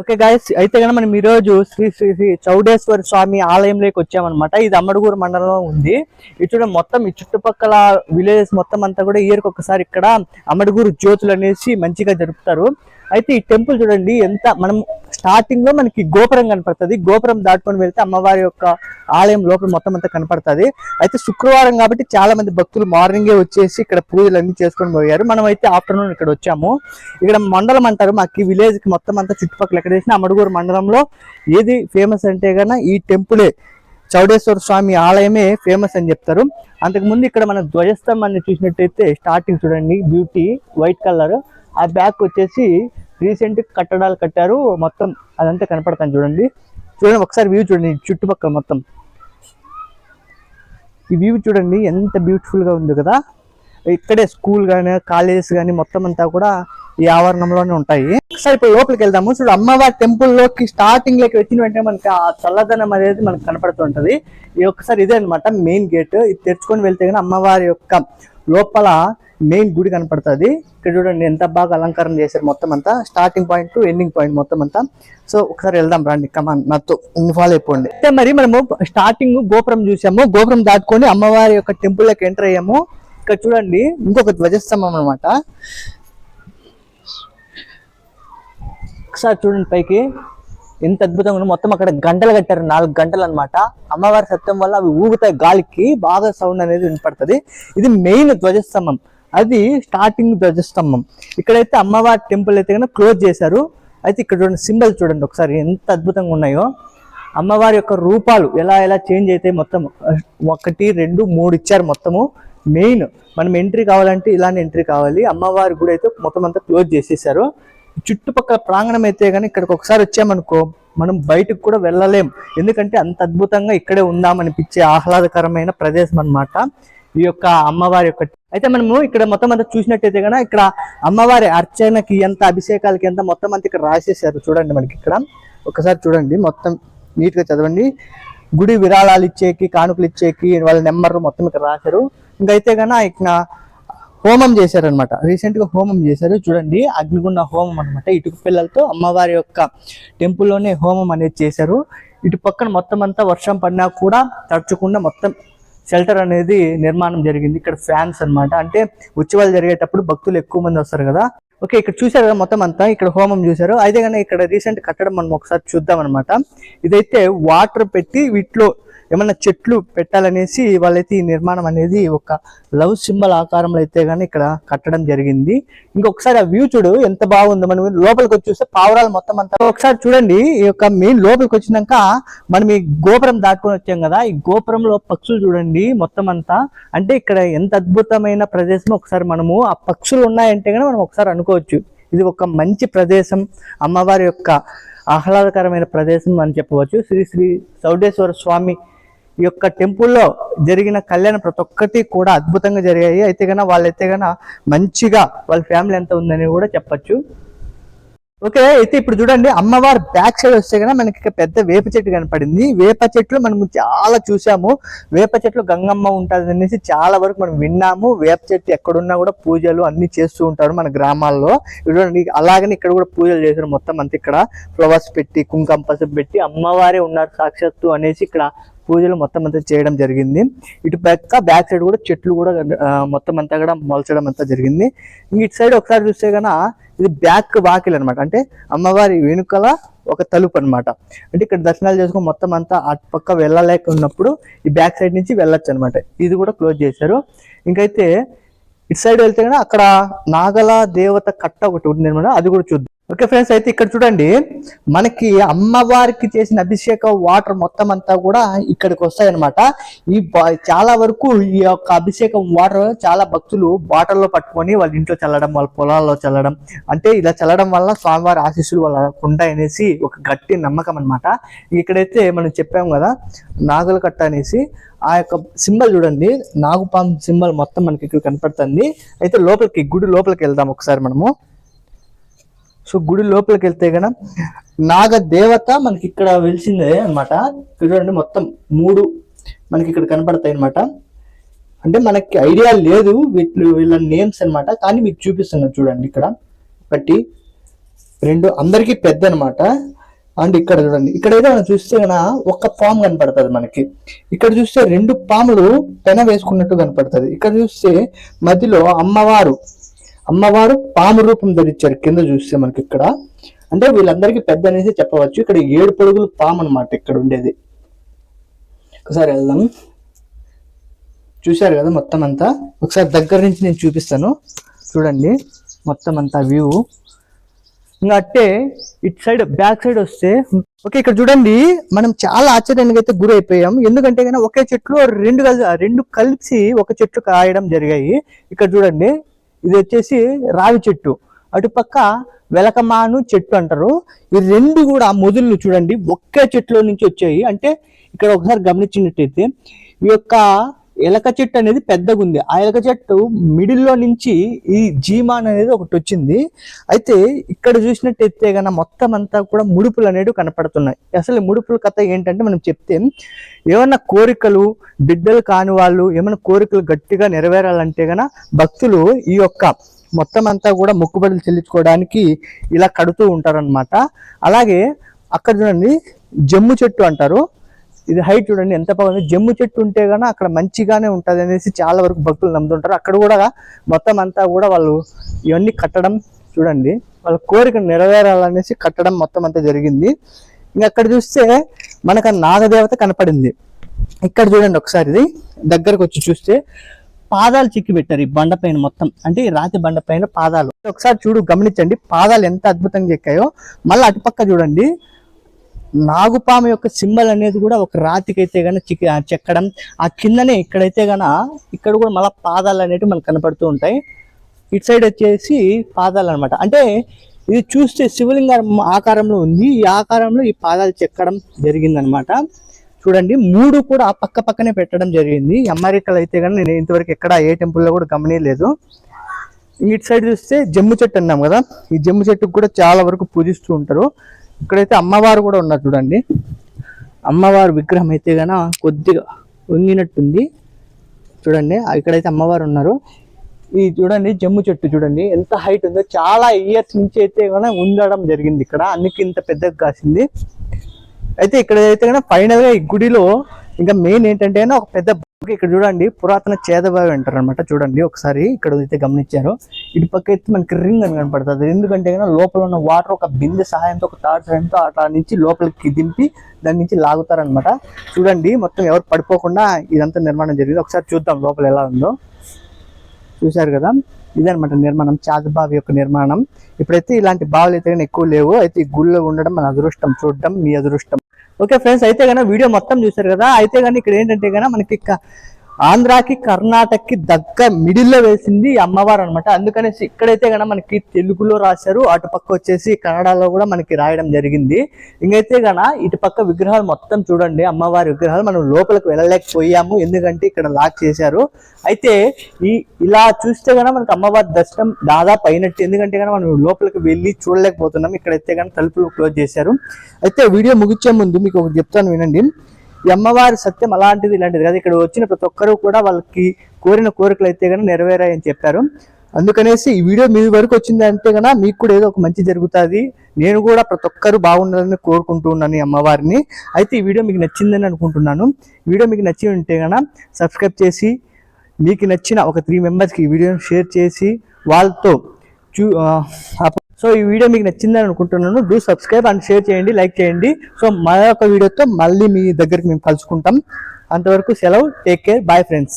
Okay guys అయితే కనుక మనం ఈ రోజు శ్రీ శ్రీ శ్రీ చౌడేశ్వర స్వామి ఆలయంలోకి వచ్చామన్నమాట. ఇది అమ్మడుగూరు మండలంలో ఉంది. ఇది మొత్తం ఈ చుట్టుపక్కల విలేజెస్ మొత్తం అంతా కూడా ఇయర్కి ఒకసారి ఇక్కడ అమ్మడుగూరు జ్యోతులు అనేసి మంచిగా జరుపుతారు. అయితే ఈ టెంపుల్ చూడండి ఎంత మనం స్టార్టింగ్లో మనకి గోపురం కనపడుతుంది. గోపురం దాటుకొని వెళ్తే అమ్మవారి యొక్క ఆలయం లోపల మొత్తం అంతా కనపడుతుంది. అయితే శుక్రవారం కాబట్టి చాలా మంది భక్తులు మార్నింగే వచ్చేసి ఇక్కడ పూజలు అన్ని చేసుకొని పోయారు. మనం అయితే ఆఫ్టర్నూన్ ఇక్కడ వచ్చాము. ఇక్కడ మండలం అంటారు మాకు విలేజ్కి మొత్తం అంతా చుట్టుపక్కల ఎక్కడ చేసిన అమడుగూరు మండలంలో ఏది ఫేమస్ అంటే గన ఈ టెంపులే. చౌడేశ్వర స్వామి ఆలయమే ఫేమస్ అని చెప్తారు. అంతకుముందు ఇక్కడ మన ధ్వజస్తంభాన్ని చూసినట్టయితే స్టార్టింగ్ చూడండి బ్యూటీ వైట్ కలర్ ఆ బ్యాక్ వచ్చేసి రీసెంట్ కట్టడాలు కట్టారు. మొత్తం అదంతా కనపడతాను చూడండి. చూడండి ఒకసారి వ్యూ చూడండి చుట్టుపక్కల మొత్తం. ఈ వ్యూ చూడండి ఎంత బ్యూటిఫుల్గా ఉంది కదా. ఇక్కడే స్కూల్ కానీ కాలేజెస్ కానీ మొత్తం అంతా కూడా ఈ ఆవరణంలోనే ఉంటాయి. ఒకసారి ఇప్పుడు లోపలికి వెళ్దాము. చూడు అమ్మవారి టెంపుల్లోకి స్టార్టింగ్లోకి వచ్చిన వెంటనే మనకి ఆ చల్లదనం అనేది మనకు కనపడుతుంటది ఈ ఒక్కసారి ఇదే అన్నమాట మెయిన్ గేట్ ఇది తెరుచుకొని వెళ్తే కానీ అమ్మవారి యొక్క లోపల మెయిన్ గుడి కనపడుతుంది. ఇక్కడ చూడండి ఎంత బాగా అలంకరణ చేశారు మొత్తం అంతా. Starting point to ending point మొత్తం అంతా. సో ఒకసారి వెళ్దాం రండి. కమాన్ నాతో ఫాలో అయిపోండి. అయితే మరి మనము స్టార్టింగ్ గోపురం చూసాము. గోపురం దాటుకొని అమ్మవారి యొక్క టెంపుల్లోకి ఎంటర్ అయ్యాము. ఇక్కడ చూడండి ఇంకొక ధ్వజస్తంభం అనమాట ఒకసారి చూడండి పైకి. ఎంత అద్భుతంగా ఉంది. మొత్తం అక్కడ గంటలు కట్టారు. నాలుగు గంటలు అనమాట అమ్మవారి సత్యం వల్ల అవి ఊగుతాయి. గాలికి బాగా సౌండ్ అనేది వినపడుతుంది. ఇది మెయిన్ ధ్వజస్తంభం. అది స్టార్టింగ్ ధ్వజస్తంభం. ఇక్కడైతే అమ్మవారి టెంపుల్ అయితే కనుక క్లోజ్ చేశారు. అయితే ఇక్కడ సింబల్ చూడండి ఒకసారి ఎంత అద్భుతంగా ఉన్నాయో. అమ్మవారి యొక్క రూపాలు ఎలా ఎలా చేంజ్ అయితే మొత్తం ఒకటి రెండు మూడు ఇచ్చారు మొత్తము. మెయిన్ మనం ఎంట్రీ కావాలంటే ఇలానే ఎంట్రీ కావాలి. అమ్మవారి గుడి అయితే మొత్తం అంతా క్లోజ్ చేసేసారు. చుట్టుపక్కల ప్రాంగణం అయితే కానీ ఇక్కడికి ఒకసారి వచ్చామనుకో మనం బయటకు కూడా వెళ్ళలేం. ఎందుకంటే అంత అద్భుతంగా ఇక్కడే ఉందామనిపించే ఆహ్లాదకరమైన ప్రదేశం అన్నమాట. ఈ యొక్క అమ్మవారి యొక్క అయితే మనము ఇక్కడ మొత్తం అంతా చూసినట్టయితే కనుక ఇక్కడ అమ్మవారి అర్చనకి ఎంత అభిషేకాలకి ఎంత మొత్తం అంతా ఇక్కడ రాసేసారు చూడండి మనకి ఇక్కడ. ఒకసారి చూడండి మొత్తం నీట్గా చదవండి. గుడి విరాళాలు ఇచ్చేకి కానుకలు ఇచ్చేకి వాళ్ళ నెంబర్ మొత్తం ఇక్కడ రాశారు. ఇంకైతే కనుక ఇక్కడ హోమం చేశారనమాట రీసెంట్గా హోమం చేశారు. చూడండి అగ్నిగుండ హోమం అన్నమాట. ఇటుకు పిల్లలతో అమ్మవారి యొక్క టెంపుల్లోనే హోమం అనేది చేశారు. ఇటు పక్కన మొత్తం అంతా వర్షం పడినా కూడా తడుచకుండా మొత్తం షెల్టర్ అనేది నిర్మాణం జరిగింది. ఇక్కడ ఫ్యాన్స్ అన్నమాట. అంటే ఉత్సవాలు జరిగేటప్పుడు భక్తులు ఎక్కువ మంది వస్తారు కదా. ఓకే ఇక్కడ చూసారు కదా మొత్తం అంతా. ఇక్కడ హోమం చూసారు అయితే కానీ ఇక్కడ రీసెంట్ కట్టడం మనం ఒకసారి చూద్దాం అనమాట ఇదైతే వాటర్ పెట్టి వీటిలో ఏమన్నా చెట్లు పెట్టాలనేసి వాళ్ళైతే ఈ నిర్మాణం అనేది ఒక లవ్ సింబల్ ఆకారంలో అయితే కానీ ఇక్కడ కట్టడం జరిగింది. ఇంకొకసారి ఆ వ్యూ చూడు ఎంత బాగుందో. మనం లోపలికి వచ్చి చూస్తే పావురాలు మొత్తం అంతా. ఒకసారి చూడండి ఈ యొక్క మెయిన్ లోపలికి వచ్చినాక మనం ఈ గోపురం దాటుకొని వచ్చాం కదా. ఈ గోపురంలో పక్షులు చూడండి మొత్తం అంతా. అంటే ఇక్కడ ఎంత అద్భుతమైన ప్రదేశం ఒకసారి మనము ఆ పక్షులు ఉన్నాయంటే కానీ మనం ఒకసారి అనుకోవచ్చు. ఇది ఒక మంచి ప్రదేశం అమ్మవారి యొక్క ఆహ్లాదకరమైన ప్రదేశం అని చెప్పవచ్చు. శ్రీ శ్రీ చౌడేశ్వర స్వామి ఈ యొక్క టెంపుల్లో జరిగిన కళ్యాణం ప్రతి ఒక్కటి కూడా అద్భుతంగా జరిగాయి. అయితే కన్నా వాళ్ళైతే కన్నా మంచిగా వాళ్ళ ఫ్యామిలీ ఎంత ఉందని కూడా చెప్పొచ్చు. ఓకే అయితే ఇప్పుడు చూడండి అమ్మవారి బ్యాక్ సైడ్ వస్తే కన్నా మనకి ఇక్కడ పెద్ద వేప చెట్టు కనపడింది. వేప చెట్లు మనం చాలా చూసాము వేప చెట్లు గంగమ్మ ఉంటుంది అనేసి చాలా వరకు మనం విన్నాము. వేప చెట్టు ఎక్కడున్నా కూడా పూజలు అన్ని చేస్తూ ఉంటారు మన గ్రామాల్లో. చూడండి అలాగని ఇక్కడ కూడా పూజలు చేశారు మొత్తం అంతా ఇక్కడ. ఫ్లవర్స్ పెట్టి కుంకం పసుపు పెట్టి అమ్మవారే ఉన్నారు సాక్షాత్తు అనేసి ఇక్కడ పూజలు మొత్తం అంతా చేయడం జరిగింది. ఇటు పక్క బ్యాక్ సైడ్ కూడా చెట్లు కూడా మొత్తం అంతా కూడా మొలచడం అంతా జరిగింది. ఇంక ఇటు సైడ్ ఒకసారి చూస్తే గన ఇది బ్యాక్ వాకిల్ అనమాట అంటే అమ్మవారి వెనుకల ఒక తలుపు అన్నమాట. అంటే ఇక్కడ దర్శనాలు చేసుకుని మొత్తం అంతా అటు పక్క వెళ్ళలేక ఉన్నప్పుడు ఈ బ్యాక్ సైడ్ నుంచి వెళ్ళొచ్చు అనమాట ఇది కూడా క్లోజ్ చేశారు. ఇంకైతే ఇటు సైడ్ వెళ్తే కనుక అక్కడ నాగల దేవత కట్ట ఒకటి ఉంది అనమాట అది కూడా చూద్దాం. ఓకే ఫ్రెండ్స్ అయితే ఇక్కడ చూడండి. మనకి అమ్మవారికి చేసిన అభిషేక వాటర్ మొత్తం అంతా కూడా ఇక్కడికి వస్తాయన్నమాట. ఈ చాలా వరకు ఈ యొక్క అభిషేకం వాటర్ చాలా భక్తులు బాటల్లో పట్టుకొని వాళ్ళ ఇంట్లో చల్లడం వాళ్ళ పొలాల్లో చల్లడం అంటే ఇలా చల్లడం వల్ల స్వామివారి ఆశీస్సులు వాళ్ళకు ఉంటాయనేసి ఒక గట్టి నమ్మకం అన్నమాట. ఇక్కడైతే మనం చెప్పాము కదా నాగుల కట్ట అనేసి ఆ యొక్క సింబల్ చూడండి. నాగుపాం సింబల్ మొత్తం మనకి ఇక్కడ కనపడుతుంది. అయితే లోపలికి గుడి లోపలికి వెళ్దాం ఒకసారి మనము. సో గుడి లోపలికి వెళ్తే గన నాగ దేవత మనకి ఇక్కడ వెలిసిందే అన్నమాట. చూడండి మొత్తం మూడు మనకి ఇక్కడ కనపడతాయి అన్నమాట. అంటే మనకి ఐడియా లేదు వీళ్ళు వీళ్ళ నేమ్స్ అన్నమాట. కానీ మీకు చూపిస్తున్నాను చూడండి ఇక్కడ. ఒకటి రెండు అందరికీ పెద్ద అనమాట అండ్ ఇక్కడ చూడండి. ఇక్కడైతే మనం చూస్తే గన ఒక పాము కనపడుతుంది మనకి. ఇక్కడ చూస్తే రెండు పాములు పెన వేసుకున్నట్టు కనపడుతుంది. ఇక్కడ చూస్తే మధ్యలో అమ్మవారు అమ్మవారు పాము రూపం ధరించారు. కింద చూస్తే మనకి ఇక్కడ. అంటే వీళ్ళందరికీ పెద్ద అనేసి చెప్పవచ్చు. ఇక్కడ ఏడు పొడుగులు పాము అనమాట ఇక్కడ ఉండేది. ఒకసారి వెళ్దాం. చూశారు కదా మొత్తం అంతా? ఒకసారి దగ్గర నుంచి నేను చూపిస్తాను. చూడండి. మొత్తం అంతా వ్యూ ఇంకా అట్టే ఇటు సైడ్ బ్యాక్ సైడ్ వస్తే ఓకే ఇక్కడ చూడండి. మనం చాలా ఆశ్చర్యానికి అయితే గురి ఎందుకంటే కానీ ఒకే చెట్లు రెండు కలిసి రెండు కలిసి ఒక చెట్లు కాయడం జరిగాయి. ఇక్కడ చూడండి. ఇది వచ్చేసి రావి చెట్టు. అటుపక్క వెలకమాను చెట్టు అంటారు. ఈ రెండు కూడా మొదళ్ళు చూడండి ఒకే చెట్టులో నుంచి వచ్చాయి. అంటే ఇక్కడ ఒకసారి గమనించినట్టయితే ఈ యొక్క ఎలక చెట్టు అనేది పెద్దగా ఉంది ఆ ఎలక చెట్టు మిడిల్లో నుంచి ఈ జీమాన్ అనేది ఒకటి వచ్చింది. అయితే ఇక్కడ చూసినట్టయితే కన్నా మొత్తం అంతా కూడా ముడుపులు అనేవి కనపడుతున్నాయి. అసలు ముడుపుల కథ ఏంటంటే మనం చెప్తే ఏమన్నా కోరికలు బిడ్డలు కాని వాళ్ళు ఏమైనా కోరికలు గట్టిగా నెరవేరాలంటే గన భక్తులు ఈ యొక్క మొత్తం అంతా కూడా మొక్కుబడులు చెల్లించుకోవడానికి ఇలా కడుతూ ఉంటారన్నమాట. అలాగే అక్కడ చూడండి జమ్ము చెట్టు అంటారు. ఇది హైట్ చూడండి ఎంత బాగుంది. జమ్ము చెట్టు ఉంటే గానీ అక్కడ మంచిగానే ఉంటుంది అనేసి చాలా వరకు భక్తులు నమ్ముతుంటారు. అక్కడ కూడా మొత్తం అంతా కూడా వాళ్ళు ఇవన్నీ కట్టడం చూడండి వాళ్ళ కోరిక నెరవేరాలనేసి కట్టడం మొత్తం అంతా జరిగింది. ఇంకా అక్కడ చూస్తే మనకు నాగదేవత కనపడింది. ఇక్కడ చూడండి ఒకసారి ఇది దగ్గరకు వచ్చి చూస్తే పాదాలు చిక్కి పెట్టారు ఈ బండ పైన మొత్తం. అంటే ఈ రాతి బండ పైన పాదాలు. ఒకసారి చూడు గమనించండి పాదాలు ఎంత అద్భుతంగా ఎక్కాయో మళ్ళీ అటుపక్క చూడండి నాగుపాము యొక్క సింబల్ అనేది కూడా ఒక రాతికైతే గన చిక్ ఆ చెక్కడం ఆ కిందనే ఇక్కడైతే గన ఇక్కడ కూడా మళ్ళీ పాదాలు అనేవి మనకు కనపడుతూ ఉంటాయి. ఇటు సైడ్ వచ్చేసి పాదాలు అనమాట అంటే ఇది చూస్తే శివలింగం ఆకారంలో ఉంది. ఈ ఆకారంలో ఈ పాదాలు చెక్కడం జరిగిందనమాట చూడండి మూడు కూడా పక్క పక్కనే పెట్టడం జరిగింది. అమెరికాలో అయితే కానీ నేను ఇంతవరకు ఎక్కడ ఏ టెంపుల్లో కూడా గమనియలేదు ఇటు సైడ్ చూస్తే జమ్ము చెట్టు అన్నాం కదా. ఈ జమ్ము చెట్టుకు కూడా చాలా వరకు పూజిస్తూ ఉంటారు. ఇక్కడైతే అమ్మవారు కూడా ఉన్నారు చూడండి. అమ్మవారు విగ్రహం అయితే గన కొద్దిగా వంగినట్టుంది. చూడండి ఇక్కడైతే అమ్మవారు ఉన్నారు. ఇది చూడండి జమ్ము చెట్టు చూడండి ఎంత హైట్ ఉందో చాలా ఇయర్స్ నుంచి అయితే గన ఉండడం జరిగింది ఇక్కడ. అన్నికి ఇంత పెద్దగా కాసింది. అయితే ఇక్కడ అయితే కనుక ఫైనల్గా ఈ గుడిలో ఇంకా మెయిన్ ఏంటంటే ఒక పెద్ద ఓకే, ఇక్కడ చూడండి పురాతన చేదబావి అంటారు అనమాట చూడండి ఒకసారి ఇక్కడ అయితే గమనించారు. ఇటు పక్క అయితే మనకి రింగ్ అని కనపడుతుంది. ఎందుకంటే కనుక లోపల ఉన్న వాటర్ ఒక బిందె సహాయంతో ఒక తాడు సహాయంతో అట్లా నుంచి లోపలికి దింపి దాని నుంచి లాగుతారనమాట చూడండి మొత్తం ఎవరు పడిపోకుండా ఇదంతా నిర్మాణం జరిగింది. ఒకసారి చూద్దాం లోపల ఎలా ఉందో. చూశారు కదా ఇదనమాట నిర్మాణం చాదబావి యొక్క నిర్మాణం. ఇప్పుడైతే ఇలాంటి బావులు అయితే ఎక్కువ లేవు. అయితే ఈ గుళ్ళో ఉండడం మన అదృష్టం చూడడం మీ అదృష్టం. ఓకే ఫ్రెండ్స్ అయితే కనుక వీడియో మొత్తం చూశారు కదా అయితే కానీ ఇక్కడ ఏంటంటే కనుక మనకి ఆంధ్రాకి కర్ణాటకకి దగ్గ మిడిల్లో వేసింది అమ్మవారు అనమాట అందుకనేసి ఇక్కడైతే కనుక మనకి తెలుగులో రాశారు అటు పక్క వచ్చేసి కన్నడలో కూడా మనకి రాయడం జరిగింది. ఇంకైతే గన ఇటు పక్క విగ్రహాలు మొత్తం చూడండి అమ్మవారి విగ్రహాలు. మనం లోపలికి వెళ్ళలేకపోయాము ఎందుకంటే ఇక్కడ లాక్ చేశారు. అయితే ఈ ఇలా చూస్తే కనుక మనకి అమ్మవారి దర్శనం దాదాపు అయినట్టు ఎందుకంటే కనుక మనం లోపలికి వెళ్ళి చూడలేకపోతున్నాం. ఇక్కడైతే కనుక తలుపులు క్లోజ్ చేశారు. అయితే వీడియో ముగించే ముందు మీకు ఒకటి చెప్తాను వినండి. ఈ అమ్మవారి సత్యం అలాంటిది ఇలాంటిది కదా. ఇక్కడ వచ్చిన ప్రతి ఒక్కరు కూడా వాళ్ళకి కోరిన కోరికలు అయితే కానీ నెరవేరాయని చెప్పారు. అందుకనేసి ఈ వీడియో మీ వరకు వచ్చింది అంటే మీకు కూడా ఏదో ఒక మంచి జరుగుతుంది. నేను కూడా ప్రతి ఒక్కరు బాగుండాలని కోరుకుంటున్నాను ఈ అమ్మవారిని. అయితే ఈ వీడియో మీకు నచ్చిందని అనుకుంటున్నాను. వీడియో మీకు నచ్చి ఉంటే కనుక సబ్స్క్రైబ్ చేసి మీకు నచ్చిన ఒక త్రీ మెంబర్స్కి ఈ వీడియోని షేర్ చేసి వాళ్ళతో చూ సో ఈ వీడియో మీకు నచ్చిందని అనుకుంటున్నాను. డూ సబ్స్క్రైబ్ అండ్ షేర్ చేయండి లైక్ చేయండి. సో మరొక వీడియోతో మళ్ళీ మీ దగ్గరికి మేము కలుసుకుంటాం. అంతవరకు సెలవు. Take care bye friends